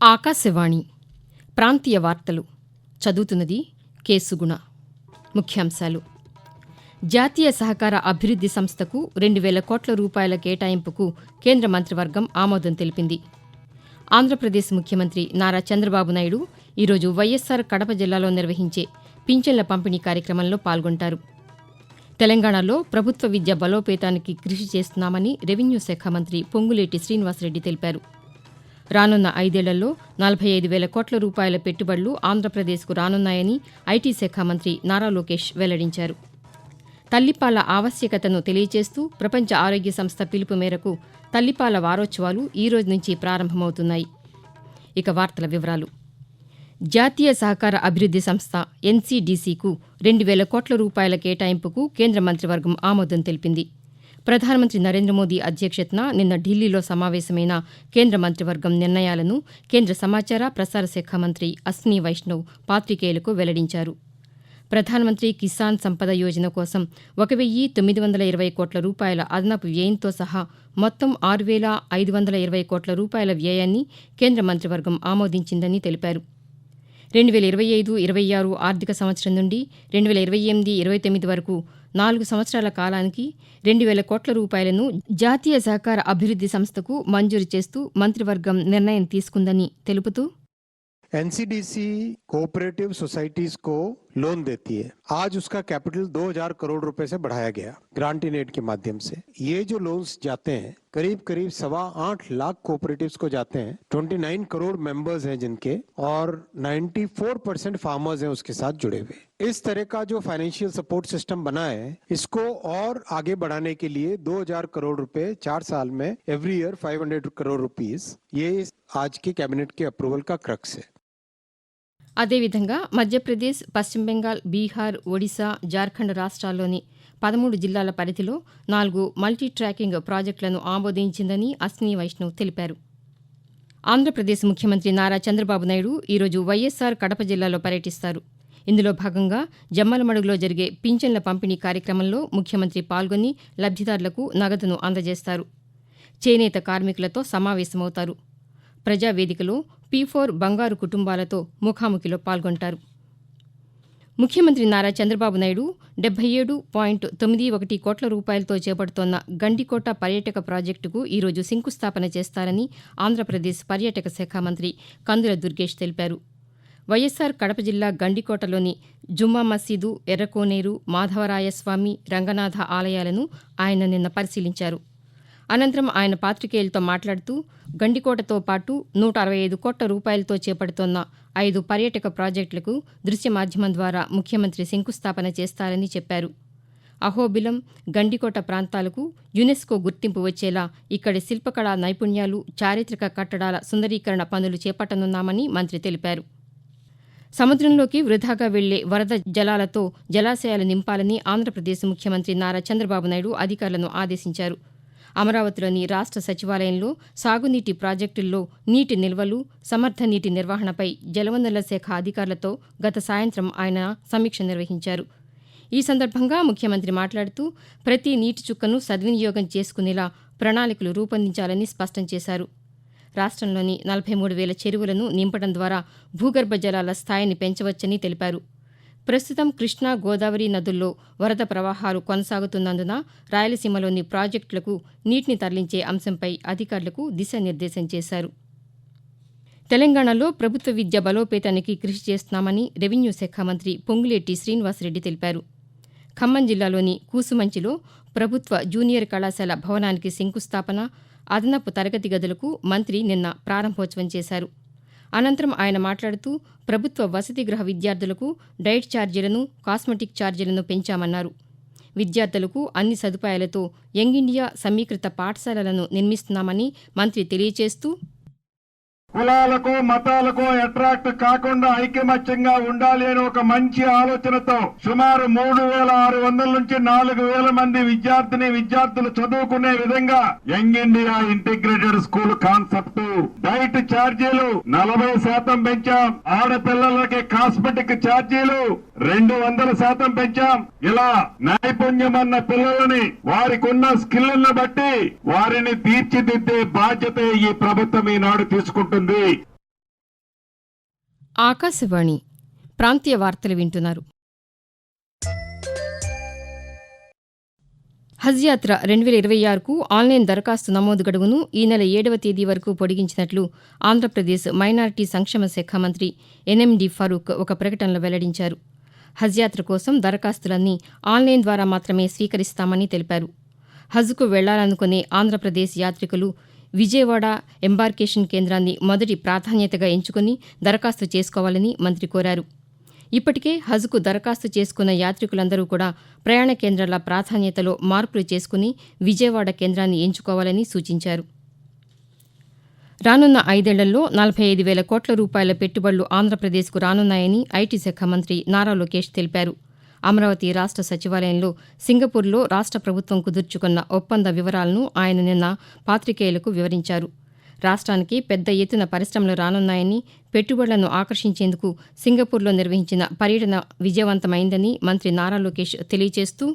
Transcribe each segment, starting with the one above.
ఆకాశవాణి ప్రాంతీయ వార్తలు చదువుతున్నది కేసుగుణ. ముఖ్యాంశాలు. జాతీయ సహకార అభివృద్ది సంస్థకు రెండు వేల కోట్ల రూపాయల కేటాయింపుకు కేంద్ర మంత్రివర్గం ఆమోదం తెలిపింది. ఆంధ్రప్రదేశ్ ముఖ్యమంత్రి నారా చంద్రబాబు నాయుడు ఈరోజు వైఎస్సార్ కడప జిల్లాలో నిర్వహించే పింఛన్ల పంపిణీ కార్యక్రమంలో పాల్గొంటారు. తెలంగాణలో ప్రభుత్వ విద్య బలోపేతానికి కృషి చేస్తున్నామని రెవెన్యూ శాఖ మంత్రి పొంగులేటి శ్రీనివాసరెడ్డి తెలిపారు. రానున్న ఐదేళ్ళలో నలభై ఐదు వేల కోట్ల రూపాయల పెట్టుబడులు ఆంధ్రప్రదేశ్కు రానున్నాయని ఐటీ శాఖ మంత్రి నారా లోకేష్ వెల్లడించారు. తల్లిపాల ఆవశ్యకతను తెలియజేస్తూ ప్రపంచ ఆరోగ్య సంస్థ పిలుపు మేరకు తల్లిపాల వారోత్సవాలు ఈ రోజు నుంచి ప్రారంభమవుతున్నాయి. ఇక వార్తల వివరాలు. జాతీయ సహకార అభివృద్ది సంస్థ ఎన్సీడీసీకు రెండు వేల కోట్ల రూపాయల కేటాయింపుకు కేంద్ర మంత్రివర్గం ఆమోదం తెలిపింది. ప్రధానమంత్రి నరేంద్ర మోదీ అధ్యక్షతన నిన్న ఢిల్లీలో సమావేశమైన కేంద్ర మంత్రివర్గం నిర్ణయాలను కేంద్ర సమాచార ప్రసార శాఖ మంత్రి అశ్విని వైష్ణవ్ పాతికేయులకు వెల్లడించారు. ప్రధానమంత్రి కిసాన్ సంపద యోజన కోసం ఒక వెయ్యి తొమ్మిది వందల ఇరవై కోట్ల రూపాయల అదనపు వ్యయంతో సహా మొత్తం ఆరు వేల ఐదు వందల ఇరవై కోట్ల రూపాయల వ్యయాన్ని కేంద్ర మంత్రివర్గం ఆమోదించిందని తెలిపారు. రెండు వేల ఇరవై ఐదు ఇరవై ఆరు ఆర్థిక సంవత్సరం నుండి రెండు వేల ఇరవై ఎనిమిది ఇరవై తొమ్మిది వరకు నాలుగు సంవత్సరాల కాలానికి రెండు వేల కోట్ల రూపాయలను జాతీయ సహకార అభివృద్ది సంస్థకు మంజూరు చేస్తూ మంత్రివర్గం నిర్ణయం తీసుకుందని తెలుపుతూ ఎన్సిడిసి కోఆపరేటివ్ సొసైటీస్ కో लोन देती है। आज उसका कैपिटल 2000 करोड़ रुपए से बढ़ाया गया ग्रांटी नेट के माध्यम से। ये जो लोन्स जाते हैं, करीब करीब सवा आठ लाख कोऑपरेटिव्स को जाते हैं। 29 करोड़ मेंबर्स हैं जिनके, और 94 परसेंट फार्मर्स हैं उसके साथ जुड़े हुए। इस तरह का जो फाइनेंशियल सपोर्ट सिस्टम बना है, इसको और आगे बढ़ाने के लिए 2000 करोड़ रुपए चार साल में एवरी ईयर 500 करोड़ रुपीस ये आज के कैबिनेट के अप्रूवल का क्रक्स है। అదేవిధంగా మధ్యప్రదేశ్ పశ్చిమ బెంగాల్ బీహార్ ఒడిశా జార్ఖండ్ రాష్ట్రాల్లోని పదమూడు జిల్లాల పరిధిలో నాలుగు మల్టీ ట్రాకింగ్ ప్రాజెక్టులను ఆమోదించిందని అశ్విని వైష్ణవ్ తెలిపారు. ఆంధ్రప్రదేశ్ ముఖ్యమంత్రి నారా చంద్రబాబు నాయుడు ఈరోజు వైఎస్సార్ కడప జిల్లాలో పర్యటిస్తారు. ఇందులో భాగంగా జమ్మలమడుగులో జరిగే పింఛన్ల పంపిణీ కార్యక్రమంలో ముఖ్యమంత్రి పాల్గొని లబ్దిదారులకు నగదును అందజేస్తారు. చేనేత కార్మికులతో సమావేశమవుతారు. ప్రజావేదికలో పీ ఫోర్ బంగారు కుటుంబాలతో ముఖాముఖిలో పాల్గొంటారు. ముఖ్యమంత్రి నారా చంద్రబాబు నాయుడు డెబ్బై ఏడు పాయింట్ తొమ్మిది ఒకటి కోట్ల రూపాయలతో చేపడుతోన్న గండికోట పర్యాటక ప్రాజెక్టుకు ఈరోజు శంకుస్థాపన చేస్తారని ఆంధ్రప్రదేశ్ పర్యాటక శాఖ మంత్రి కందుల దుర్గేష్ తెలిపారు. వైఎస్సార్ కడప జిల్లా గండికోటలోని జుమ్మా మసీదు ఎర్రకోనేరు మాధవరాయస్వామి రంగనాథ ఆలయాలను ఆయన నిన్న పరిశీలించారు. అనంతరం ఆయన పాతికేయులతో మాట్లాడుతూ గండికోటతో పాటు నూట అరవై ఐదు కోట్ల రూపాయలతో చేపడుతోన్న ఐదు పర్యాటక ప్రాజెక్టులకు దృశ్య మాధ్యమం ద్వారా ముఖ్యమంత్రి శంకుస్థాపన చేస్తారని చెప్పారు. అహోబిలం గండికోట ప్రాంతాలకు యునెస్కో గుర్తింపు వచ్చేలా ఇక్కడి శిల్పకళా నైపుణ్యాలు చారిత్రక కట్టడాల సుందరీకరణ పనులు చేపట్టనున్నామని మంత్రి తెలిపారు. సముద్రంలోకి వృధాగా వెళ్ళే వరద జలాలతో జలాశయాలు నింపాలని ఆంధ్రప్రదేశ్ ముఖ్యమంత్రి నారా చంద్రబాబు నాయుడు అధికారులను ఆదేశించారు. అమరావతిలోని రాష్ట్ర సచివాలయంలో సాగునీటి ప్రాజెక్టుల్లో నీటి నిల్వలు సమర్థ నీటి నిర్వహణపై జలవనరుల శాఖ అధికారులతో గత సాయంత్రం ఆయన సమీక్ష నిర్వహించారు. ఈ సందర్భంగా ముఖ్యమంత్రి మాట్లాడుతూ ప్రతి నీటి చుక్కను సద్వినియోగం చేసుకునేలా ప్రణాళికలు రూపొందించాలని స్పష్టం చేశారు. రాష్ట్రంలోని నలభై మూడు వేల చెరువులను నింపడం ద్వారా భూగర్భ జలాల స్థాయిని పెంచవచ్చని తెలిపారు. ప్రస్తుతం కృష్ణా గోదావరి నదుల్లో వరద ప్రవాహాలు కొనసాగుతున్నందున రాయలసీమలోని ప్రాజెక్టులకు నీటిని తరలించే అంశంపై అధికారులకు దిశానిర్దేశం చేశారు. తెలంగాణలో ప్రభుత్వ విద్య బలోపేతానికి కృషి చేస్తున్నామని రెవెన్యూ శాఖ మంత్రి పొంగులేటి శ్రీనివాసరెడ్డి తెలిపారు. ఖమ్మం జిల్లాలోని కూసుమంచిలో ప్రభుత్వ జూనియర్ కళాశాల భవనానికి శంకుస్థాపన అదనపు తరగతి గదులకు మంత్రి నిన్న ప్రారంభోత్సవం చేశారు. అనంతరం ఆయన మాట్లాడుతూ ప్రభుత్వ వసతి గృహ విద్యార్థులకు డైట్ ఛార్జీలను కాస్మెటిక్ ఛార్జీలను పెంచామన్నారు. విద్యార్థులకు అన్ని సదుపాయాలతో యంగ్ ఇండియా సమీకృత పాఠశాలలను నిర్మిస్తున్నామని మంత్రి తెలియజేస్తూ కులాలకు మతాలకు అట్రాక్ట్ కాకుండా ఐకమత్యంగా ఉండాలి అనే ఒక మంచి ఆలోచనతో సుమారు మూడు వేల ఆరు వందల నుంచి నాలుగు వేల మంది విద్యార్థిని విద్యార్థులు చదువుకునే విధంగా Young India integrated school concept. Diet ఛార్జీలు నలభై శాతం పెంచాం. ఆడపిల్లలకి కాస్మెటిక్ ఛార్జీలు రెండు వందల శాతం పెంచాం. ఇలా నైపుణ్యం అన్న పిల్లలని వారికి ఉన్న స్కిల్లను బట్టి వారిని తీర్చిదిద్దే బాధ్యత ఈ ప్రభుత్వం ఈనాడు తీసుకుంటుంది. ఆకాశవాణి ప్రాంతీయ వార్తలు వింటున్నారు. హజ్ యాత్ర రెండు వేల ఇరవై ఆరుకు ఆన్లైన్ దరఖాస్తు నమోదు గడువును ఈ నెల ఏడవ తేదీ వరకు పొడిగించినట్లు ఆంధ్రప్రదేశ్ మైనారిటీ సంక్షేమ శాఖ మంత్రి ఎన్ఎండి ఫరూక్ ఒక ప్రకటనలో వెల్లడించారు. హజ్ యాత్ర కోసం దరఖాస్తులన్నీ ఆన్లైన్ ద్వారా మాత్రమే స్వీకరిస్తామని తెలిపారు. హజ్కు వెళ్ళాలనుకునే ఆంధ్రప్రదేశ్ యాత్రికులు విజయవాడ ఎంబార్కేషన్ కేంద్రాన్ని మొదటి ప్రాధాన్యతగా ఎంచుకుని దరఖాస్తు చేసుకోవాలని మంత్రి కోరారు. ఇప్పటికే హజ్కు దరఖాస్తు చేసుకున్న యాత్రికులందరూ కూడా ప్రయాణ కేంద్రాల ప్రాధాన్యతలో మార్పులు చేసుకుని విజయవాడ కేంద్రాన్ని ఎంచుకోవాలని సూచించారు. రానున్న ఐదేళ్ళలో నలభై ఐదు వేల కోట్ల రూపాయల పెట్టుబడులు ఆంధ్రప్రదేశ్కు రానున్నాయని ఐటీ శాఖ మంత్రి నారా లోకేష్ తెలిపారు. అమరావతి రాష్ట్ర సచివాలయంలో సింగపూర్లో రాష్ట్ర ప్రభుత్వం కుదుర్చుకున్న ఒప్పంద వివరాలను ఆయన నిన్న పాతికేయులకు వివరించారు. రాష్ట్రానికి పెద్ద ఎత్తున పరిశ్రమలు రానున్నాయని పెట్టుబడులను ఆకర్షించేందుకు సింగపూర్లో నిర్వహించిన పర్యటన విజయవంతమైందని మంత్రి నారా లోకేష్ తెలియజేస్తూ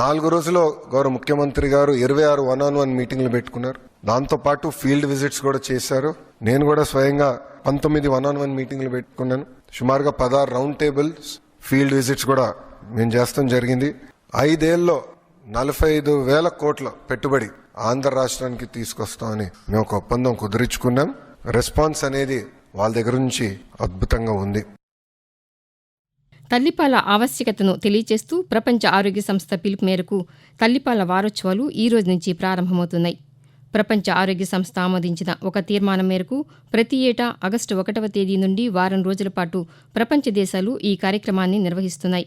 నాలుగు రోజుల్లో గౌరవ ముఖ్యమంత్రి గారు ఇరవై ఆరు వన్ ఆన్ వన్ మీటింగ్లు పెట్టుకున్నారు. దాంతో పాటు ఫీల్డ్ విజిట్స్ కూడా చేశారు. నేను కూడా స్వయంగా పంతొమ్మిది వన్ ఆన్ వన్ మీటింగ్లు పెట్టుకున్నాను. సుమారుగా పదహారు రౌండ్ టేబుల్స్ ఫీల్డ్ విజిట్స్ కూడా మేము చేస్తాం జరిగింది. ఐదేళ్ళలో నలభై ఐదు వేల కోట్ల పెట్టుబడి ఆంధ్ర రాష్ట్రానికి తీసుకొస్తామని మేము ఒక ఒప్పందం కుదుర్చుకున్నాం. రెస్పాన్స్ అనేది వాళ్ళ దగ్గర నుంచి అద్భుతంగా ఉంది. తల్లిపాల ఆవశ్యకతను తెలియజేస్తూ ప్రపంచ ఆరోగ్య సంస్థ పిలుపు మేరకు తల్లిపాల వారోత్సవాలు ఈ రోజు నుంచి ప్రారంభమవుతున్నాయి. ప్రపంచ ఆరోగ్య సంస్థ ఆమోదించిన ఒక తీర్మానం మేరకు ప్రతి ఏటా ఆగస్టు ఒకటవ తేదీ నుండి వారం రోజుల పాటు ప్రపంచ దేశాలు ఈ కార్యక్రమాన్ని నిర్వహిస్తున్నాయి.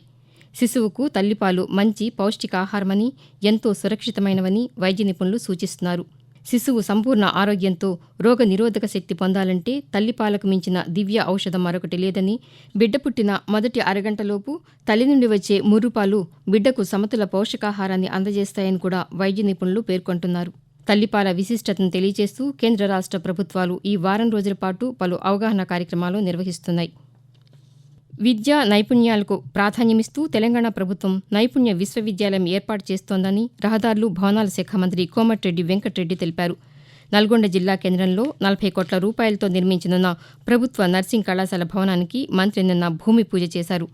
శిశువుకు తల్లిపాలు మంచి పౌష్టికాహారమని ఎంతో సురక్షితమైనవని వైద్య నిపుణులు సూచిస్తున్నారు. శిశువు సంపూర్ణ ఆరోగ్యంతో రోగ నిరోధక శక్తి పొందాలంటే తల్లిపాలకు మించిన దివ్య ఔషధం మరొకటి లేదని బిడ్డ పుట్టిన మొదటి అరగంటలోపు తల్లి నుండి వచ్చే ముర్రుపాలు బిడ్డకు సమతుల పోషకాహారాన్ని అందజేస్తాయని కూడా వైద్య నిపుణులు పేర్కొంటున్నారు. తల్లిపాల విశిష్టతను తెలియజేస్తూ కేంద్ర రాష్ట్ర ప్రభుత్వాలు ఈ వారం రోజుల పాటు పలు అవగాహన కార్యక్రమాలు నిర్వహిస్తున్నాయి. విద్యా నైపుణ్యాలకు ప్రాధాన్యమిస్తూ తెలంగాణ ప్రభుత్వం నైపుణ్య విశ్వవిద్యాలయం ఏర్పాటు చేస్తోందని రహదారులు భవనాల శాఖ మంత్రి కోమటిరెడ్డి వెంకటరెడ్డి తెలిపారు. నల్గొండ జిల్లా కేంద్రంలో నలభై కోట్ల రూపాయలతో నిర్మించనున్న ప్రభుత్వ నర్సింగ్ కళాశాల భవనానికి మంత్రి నిన్న భూమి పూజ చేశారు.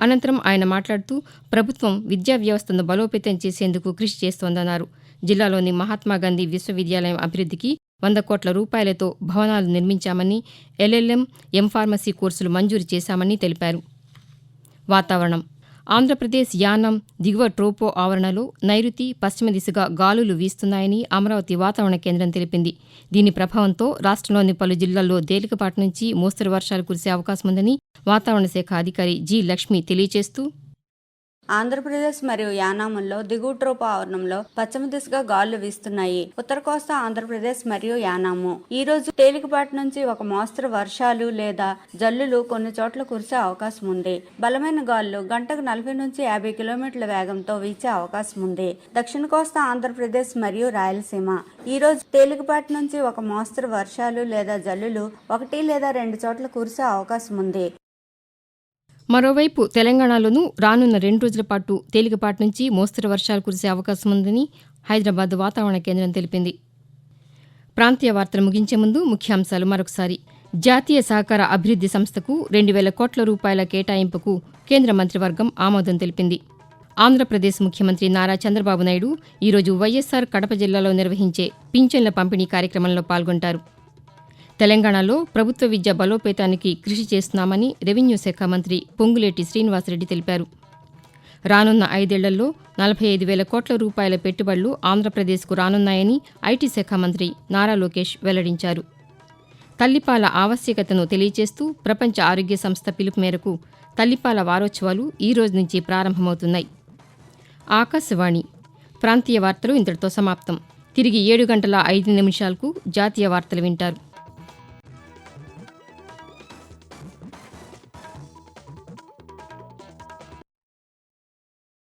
అనంతరం ఆయన మాట్లాడుతూ ప్రభుత్వం విద్యా వ్యవస్థను బలోపేతం చేసేందుకు కృషి చేస్తోందన్నారు. జిల్లాలోని మహాత్మాగాంధీ విశ్వవిద్యాలయం అభివృద్ధికి వంద కోట్ల రూపాయలతో భవనాలు నిర్మించామని ఎల్ఎల్ఎం ఎం ఫార్మసీ కోర్సులు మంజూరు చేశామని తెలిపారు. వాతావరణం. ఆంధ్రప్రదేశ్ యానం దిగువ ట్రోపో ఆవరణలో నైరుతి పశ్చిమ దిశగా గాలులు వీస్తున్నాయని అమరావతి వాతావరణ కేంద్రం తెలిపింది. దీని ప్రభావంతో రాష్ట్రంలోని పలు జిల్లాల్లో తేలికపాటి నుంచి మోస్తరు వర్షాలు కురిసే అవకాశం ఉందని వాతావరణ శాఖ అధికారి జి లక్ష్మి తెలియజేస్తూ ఆంధ్రప్రదేశ్ మరియు యానాముల్లో దిగువ ట్రోపు ఆవరణంలో పశ్చిమ దిశగా గాలులు వీస్తున్నాయి. ఉత్తర కోస్తా ఆంధ్రప్రదేశ్ మరియు యానాము. ఈ రోజు తేలికపాటి నుంచి ఒక మోస్తరు వర్షాలు లేదా జల్లులు కొన్ని చోట్ల కురిసే అవకాశం ఉంది. బలమైన గాలులు గంటకు నలభై నుంచి యాభై కిలోమీటర్ల వేగంతో వీచే అవకాశం ఉంది. దక్షిణ కోస్తా ఆంధ్రప్రదేశ్ మరియు రాయలసీమ. ఈ రోజు తేలికపాటి నుంచి ఒక మోస్తరు వర్షాలు లేదా జల్లులు ఒకటి లేదా రెండు చోట్ల కురిసే అవకాశం ఉంది. మరోవైపు తెలంగాణలోనూ రానున్న రెండు రోజుల పాటు తేలికపాటి నుంచి మోస్తరు వర్షాలు కురిసే అవకాశం ఉందని హైదరాబాద్ వాతావరణ కేంద్రం తెలిపింది. ప్రాంతీయ వార్తలు ముగించే ముందు ముఖ్యాంశాలు మరొకసారి. జాతీయ సహకార అభివృద్ది సంస్థకు రెండు వేల కోట్ల రూపాయల కేటాయింపుకు కేంద్ర మంత్రివర్గం ఆమోదం తెలిపింది. ఆంధ్రప్రదేశ్ ముఖ్యమంత్రి నారా చంద్రబాబు నాయుడు ఈరోజు వైఎస్సార్ కడప జిల్లాలో నిర్వహించే పింఛన్ల పంపిణీ కార్యక్రమంలో పాల్గొంటారు. తెలంగాణలో ప్రభుత్వ విద్య బలోపేతానికి కృషి చేస్తున్నామని రెవెన్యూ శాఖ మంత్రి పొంగులేటి శ్రీనివాసరెడ్డి తెలిపారు. రానున్న ఐదేళ్ళలో నలభై ఐదు వేల కోట్ల రూపాయల పెట్టుబడులు ఆంధ్రప్రదేశ్కు రానున్నాయని ఐటీ శాఖ మంత్రి నారా లోకేష్ వెల్లడించారు. తల్లిపాల ఆవశ్యకతను తెలియజేస్తూ ప్రపంచ ఆరోగ్య సంస్థ పిలుపు మేరకు తల్లిపాల వారోత్సవాలు ఈ రోజు నుంచి ప్రారంభమవుతున్నాయి. ఆకాశవాణి ప్రాంతీయ వార్తలు ఇంతటితో సమాప్తం. తిరిగి ఏడు గంటల ఐదు నిమిషాలకు జాతీయ వార్తలు వింటారు.